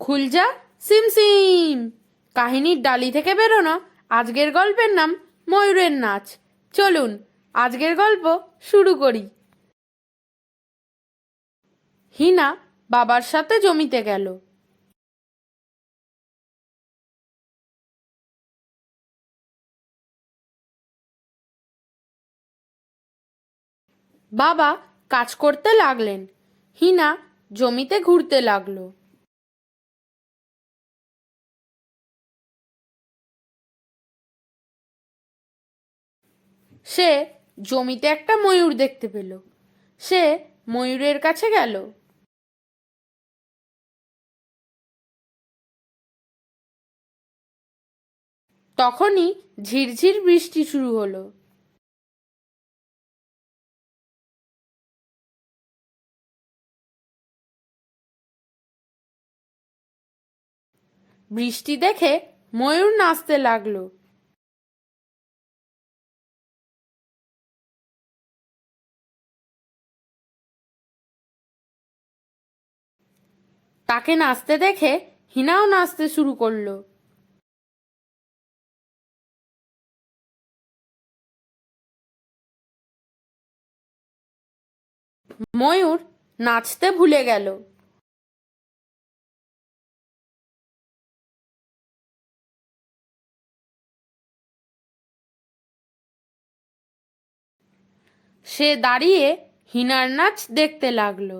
খুলজা সিমসিম কাহিনীর ডালি থেকে বেরোনো আজকের গল্পের নাম ময়ূরের নাচ। চলুন, আজকের গল্প শুরু করি। হিনা বাবার সাথে জমিতে গেল। বাবা কাজ করতে লাগলেন। হিনা জমিতে ঘুরতে লাগল। সে জমিতে একটা ময়ূর দেখতে পেল। সে ময়ূরের কাছে গেল। তখনই ঝিরঝির বৃষ্টি শুরু হলো। বৃষ্টি দেখে ময়ূর নাচতে লাগল। তাকে নাচতে দেখে হিনাও নাচতে শুরু করল। ময়ূর নাচতে ভুলে গেল। সে দাঁড়িয়ে হিনার নাচ দেখতে লাগল।